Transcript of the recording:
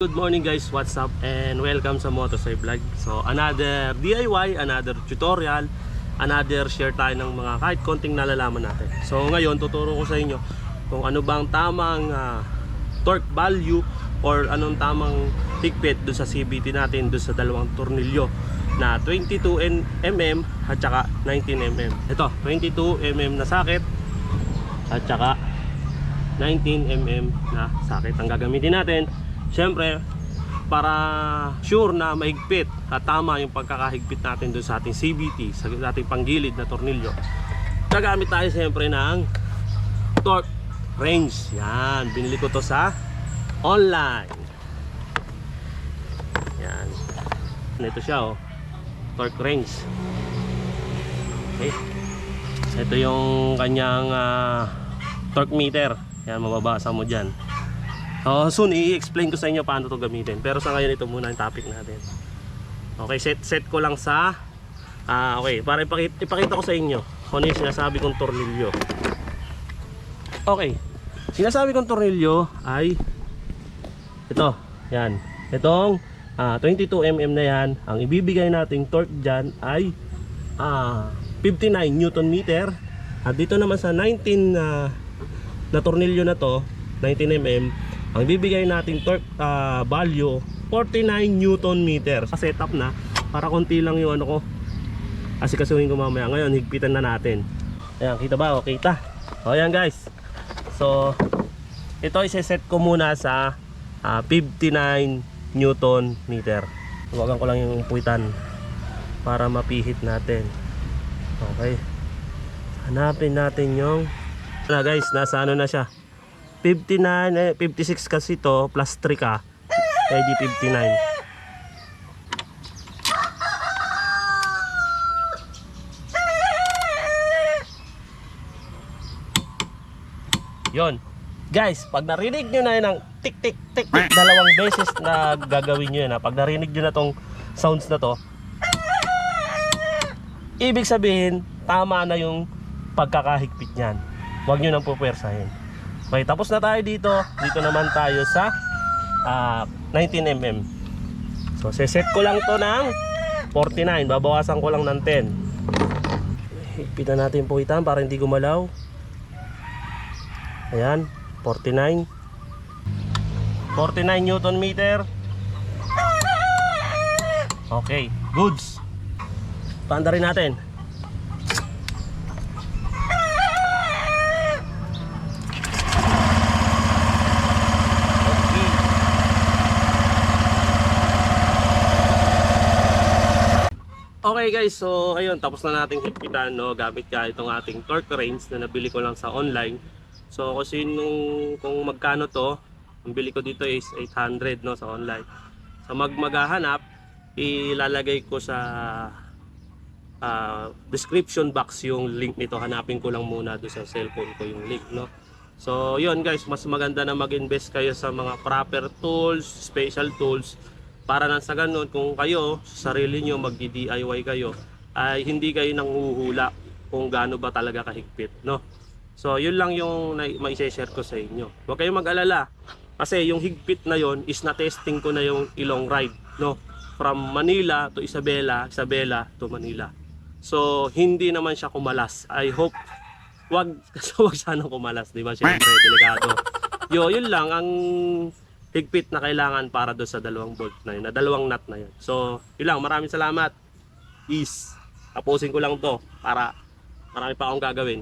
Good morning guys, what's up? And welcome sa Motosoy Vlog. So another DIY, another tutorial Another share tayo ng mga kahit konting nalalaman natin. So ngayon tuturo ko sa inyo kung ano bang tamang ah, torque value Or anong tamang higpit doon sa CBT natin doon sa dalawang tornilyo na 22 mm at saka 19 mm Ito, 22 mm na sakit at saka 19 mm na sakit. Ang gagamitin natin Siyempre, para sure na mahigpit at tama yung pagkakahigpit natin doon sa ating CBT, sa ating panggilid na tornilyo, gagamit tayo siyempre ng torque range. Yan, binili ko to sa online. Yan. Ito siya oh. Torque range. Okay. Ito yung kanyang ah, torque meter. Yan, mababasa mo dyan. Oh, soon i-explain ko sa inyo paano to gamitin. Pero sa ngayon ito muna yung topic natin. Okay, set set ko lang sa ah okay, para ipakita, ipakita ko sa inyo kung ano yung sinasabi kong tornilyo. Okay. Sinasabi kong tornilyo ay ito, yan. Itong ah, 22 mm na yan, ang ibibigay nating torque diyan ay ah 59 newton meter. At dito naman sa 19 na na tornilyo na to, 19 mm, ang bibigay nating torque ah, value 49 newton meter. Setup na para konti lang yung ano ko. Kasi kasuhin ko mamaya. Ngayon higpitan na natin. Ayan, kita ba? O, kita. O, ayan guys. So, ito isa-set ko muna sa ah, 59 newton meter. Huwagan ko lang yung puwitan para mapihit natin. Okay. Hanapin natin yung na guys, nasa ano na siya. 59, eh, 56 kasi to plus 3 ka. Kaya di 59. Yon. Guys, pag narinig nyo na yun ng tik tik tik tik dalawang beses na gagawin nyo yun ha. Pag narinig nyo na tong sounds na to, ibig sabihin, tama na yung pagkakahigpit niyan. Huwag nyo nang pupwersahin. Okay, tapos na tayo dito. Dito naman tayo sa ah, 19mm. So, seset ko lang to ng 49. Babawasan ko lang ng 10. Higpitan natin po itan para hindi gumalaw. Ayan, 49. 49 newton meter. Okay, goods. Paanda rin natin. Okay. Okay guys, so ayun, tapos na nating higpitan no, gamit ka itong ating torque range na nabili ko lang sa online. So kasi nung kung magkano to, ang bili ko dito is 800 no sa online. Sa mag maghahanap, ilalagay ko sa ah, description box yung link nito. Hanapin ko lang muna do sa cellphone ko yung link no. So yun guys, mas maganda na mag-invest kayo sa mga proper tools, special tools para nang sa ganun kung kayo sa sarili nyo magdi-DIY kayo ay hindi kayo nang huhula kung gaano ba talaga kahigpit no? So yun lang yung mai-share ko sa inyo. Huwag kayong mag-alala kasi yung higpit na yon is na testing ko na yung ilong ride no? From Manila to Isabela Isabela to Manila. So hindi naman siya kumalas. I hope wag kasi wag sana kumalas di ba? Syempre delikado. Yo yun lang. Ang higpit na kailangan para do sa dalawang bolt na yun, na dalawang nut na yun. So, yun lang, maraming salamat. Is, tapusin ko lang to para marami pa akong gagawin.